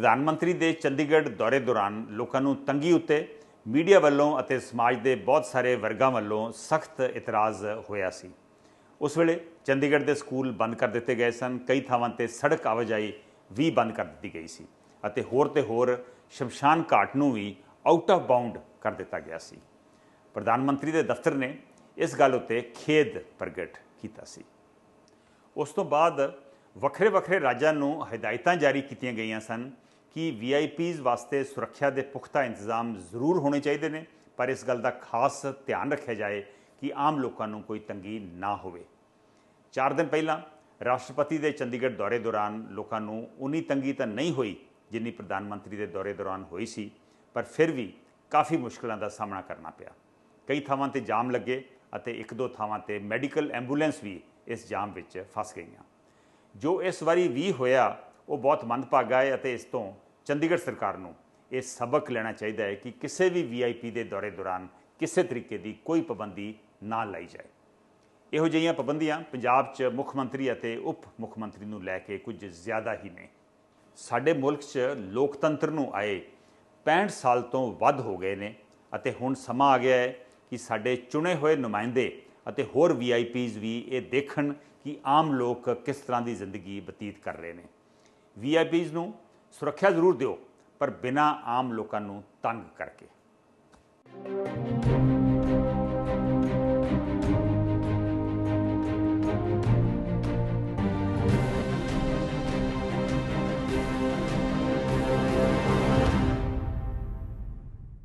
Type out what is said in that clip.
ਪ੍ਰਧਾਨ ਮੰਤਰੀ ਦੇ ਚੰਡੀਗੜ੍ਹ ਦੌਰੇ ਦੌਰਾਨ ਲੋਕਾਂ ਨੂੰ ਤੰਗੀ ਉੱਤੇ ਮੀਡੀਆ ਵੱਲੋਂ ਅਤੇ ਸਮਾਜ ਦੇ ਬਹੁਤ ਸਾਰੇ ਵਰਗਾਂ ਵੱਲੋਂ ਸਖਤ ਇਤਰਾਜ਼ ਹੋਇਆ ਸੀ। ਉਸ ਵੇਲੇ ਚੰਡੀਗੜ੍ਹ ਦੇ ਸਕੂਲ ਬੰਦ ਕਰ ਦਿੱਤੇ ਗਏ ਸਨ। ਕਈ ਥਾਵਾਂ ਤੇ ਸੜਕ ਆਵਾਜਾਈ ਵੀ ਬੰਦ ਕਰ ਦਿੱਤੀ ਗਈ ਸੀ ਅਤੇ ਹੋਰ ਤੇ ਹੋਰ ਸ਼ਮਸ਼ਾਨ ਘਾਟ ਨੂੰ ਵੀ ਆਊਟ ਆਫ ਬਾਉਂਡ ਕਰ ਦਿੱਤਾ ਗਿਆ ਸੀ। ਪ੍ਰਧਾਨ ਮੰਤਰੀ ਦੇ ਦਫ਼ਤਰ ਨੇ ਇਸ ਗੱਲ ਉੱਤੇ ਖੇਦ ਪ੍ਰਗਟ ਕੀਤਾ ਸੀ। ਉਸ ਤੋਂ ਬਾਅਦ ਵੱਖਰੇ ਵੱਖਰੇ ਰਾਜਾਂ ਨੂੰ ਹਦਾਇਤਾਂ ਜਾਰੀ ਕੀਤੀਆਂ ਗਈਆਂ ਸਨ ਕਿ ਵੀਆਈਪੀਜ਼ ਵਾਸਤੇ ਸੁਰੱਖਿਆ ਦੇ ਪੁਖਤਾ ਇੰਤਜ਼ਾਮ ਜ਼ਰੂਰ ਹੋਣੇ ਚਾਹੀਦੇ ਨੇ, ਪਰ ਇਸ ਗੱਲ ਦਾ ਖਾਸ ਧਿਆਨ ਰੱਖਿਆ ਜਾਏ ਕਿ ਆਮ ਲੋਕਾਂ ਨੂੰ ਕੋਈ ਤੰਗੀ ਨਾ ਹੋਵੇ। 4 ਦਿਨ ਪਹਿਲਾਂ ਰਾਸ਼ਟਰਪਤੀ ਦੇ ਚੰਡੀਗੜ੍ਹ ਦੌਰੇ ਦੌਰਾਨ ਲੋਕਾਂ ਨੂੰ ਉਨੀ ਤੰਗੀ ਤਾਂ ਨਹੀਂ ਹੋਈ ਜਿੰਨੀ ਪ੍ਰਧਾਨ ਮੰਤਰੀ ਦੇ ਦੌਰੇ ਦੌਰਾਨ ਹੋਈ ਸੀ, ਪਰ ਫਿਰ ਵੀ ਕਾਫੀ ਮੁਸ਼ਕਲਾਂ ਦਾ ਸਾਹਮਣਾ ਕਰਨਾ ਪਿਆ। ਕਈ ਥਾਵਾਂ ਤੇ ਜਾਮ ਲੱਗੇ ਅਤੇ ਇੱਕ ਦੋ ਥਾਵਾਂ ਤੇ ਮੈਡੀਕਲ ਐਂਬੂਲੈਂਸ ਵੀ ਇਸ ਜਾਮ ਵਿੱਚ ਫਸ ਗਈਆਂ। ਜੋ ਇਸ ਵਾਰੀ ਵੀ ਹੋਇਆ ਉਹ ਬਹੁਤ ਮੰਦਭਾਗਾ ਹੈ ਅਤੇ ਇਸ ਤੋਂ ਚੰਡੀਗੜ੍ਹ ਸਰਕਾਰ ਨੂੰ ਇਹ ਸਬਕ ਲੈਣਾ ਚਾਹੀਦਾ ਹੈ ਕਿ ਕਿਸੇ ਵੀ ਵੀਆਈਪੀ ਦੇ ਦੌਰੇ ਦੌਰਾਨ ਕਿਸੇ ਤਰੀਕੇ ਦੀ ਕੋਈ ਪਾਬੰਦੀ ਨਾ ਲਾਈ ਜਾਏ। ਇਹੋ ਜਿਹੀਆਂ ਪਾਬੰਦੀਆਂ ਪੰਜਾਬ 'ਚ ਮੁੱਖ ਮੰਤਰੀ ਅਤੇ ਉਪ ਮੁੱਖ ਮੰਤਰੀ ਨੂੰ ਲੈ ਕੇ ਕੁਝ ਜ਼ਿਆਦਾ ਹੀ ਨੇ। ਸਾਡੇ ਮੁਲਕ 'ਚ ਲੋਕਤੰਤਰ ਨੂੰ ਆਏ 65 ਸਾਲ ਤੋਂ ਵੱਧ ਹੋ ਗਏ ਨੇ ਅਤੇ ਹੁਣ ਸਮਾਂ ਆ ਗਿਆ ਹੈ ਕਿ ਸਾਡੇ ਚੁਣੇ ਹੋਏ ਨੁਮਾਇੰਦੇ ਅਤੇ ਹੋਰ ਵੀਆਈਪੀਜ਼ ਵੀ ਇਹ ਦੇਖਣ ਕਿ ਆਮ ਲੋਕ ਕਿਸ ਤਰ੍ਹਾਂ ਦੀ ਜ਼ਿੰਦਗੀ ਬਤੀਤ ਕਰ ਰਹੇ ਨੇ। ਵੀਆਈਪੀਜ਼ ਨੂੰ ਸੁਰੱਖਿਆ ਜ਼ਰੂਰ ਦਿਓ ਪਰ ਬਿਨਾਂ ਆਮ ਲੋਕਾਂ ਨੂੰ ਤੰਗ ਕਰਕੇ।